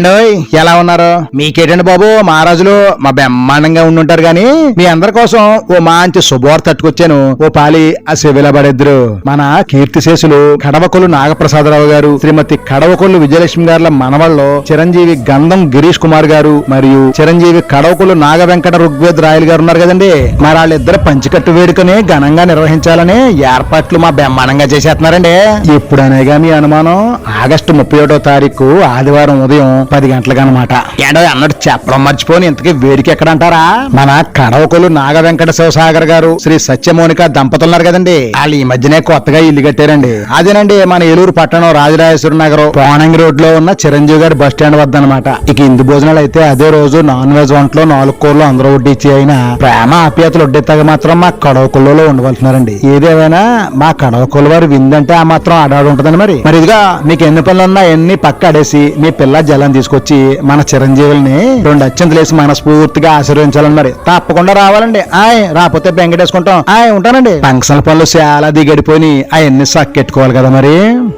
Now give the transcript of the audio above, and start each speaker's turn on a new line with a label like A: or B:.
A: ఏండోయ్ ఎలా ఉన్నారు? మీకేటండి బాబు? మహారాజులు మా బ్రహ్మాండంగా ఉండుంటారు గాని మీ అందరి కోసం ఓ మంచి శుభవార్త తట్టుకొచ్చాను. ఓ పాలి ఆ శివిలబడిద్దరు మన కీర్తిశేషులు కడవకొల్లు నాగప్రసాదరావు గారు శ్రీమతి కడవకొల్లు విజయలక్ష్మి గారుల మనవళ్ళు చిరంజీవి గంధం గిరీష్ కుమార్ గారు మరియు చిరంజీవి కడవకొల్లు నాగ వెంకట ఋగ్వేద్ రాయలు గారు ఉన్నారు కదండి. మరి వాళ్ళిద్దరు పంచికట్టు వేడుకని ఘనంగా నిర్వహించాలని ఏర్పాట్లు మా బ్రహ్మాండంగా చేసేస్తున్నారండి. ఇప్పుడనేగా మీ అనుమానం ఆగస్టు ముప్పై ఒకటో తారీఖు ఆదివారం ఉదయం పది గంటలకు అనమాట ఏంటో అన్నట్టు చెప్పడం మర్చిపోని ఇంతకీ వేడికి ఎక్కడ అంటారా మన కడవకొలు నాగ వెంకట శివసాగర్ గారు శ్రీ సత్యమోనిక దంపతులు ఉన్నారు కదండి. వాళ్ళు ఈ మధ్యనే కొత్తగా ఇల్లు కట్టారండి. అదేనండి మన ఏలూరు పట్టణం రాజరాజేశ్వర నగరం. పోనంగి రోడ్లో ఉన్న చిరంజీవి గారి బస్ స్టాండ్ వద్ద అనమాట ఇక ఇందు భోజనాలు అయితే అదే రోజు నాన్ వెజ్ వంటలో నాలుగు కూరలు అందరూ వడ్డించి అయినా ప్రేమ ఆప్యాయతలు వడ్డెత్తాక మాత్రం మా కడవకొల్లులో ఉండవలసినారండి. ఏదేమైనా మా కడవకొల్లు వారి విందంటే ఆ మాత్రం ఆడాడు ఉంటుందండి మరి. మరి ఇదిగా మీకు ఎన్ని పనులు ఉన్నా ఎన్ని పక్క అడేసి మీ పిల్ల జలం తీసుకొచ్చి మన చిరంజీవుల్ని రెండు అత్యంతలేసి మనస్ఫూర్తిగా ఆశీర్వించాలని మరి. తప్పకుండా రావాలండి. ఆయ్ రాకపోతే బెంగటేసుకుంటాం. ఆయ్ ఉంటానండి. ఫంక్షన్ పనులు చాలా దిగడిపోయి అవన్నీ సక్కెట్టుకోవాలి కదా మరి?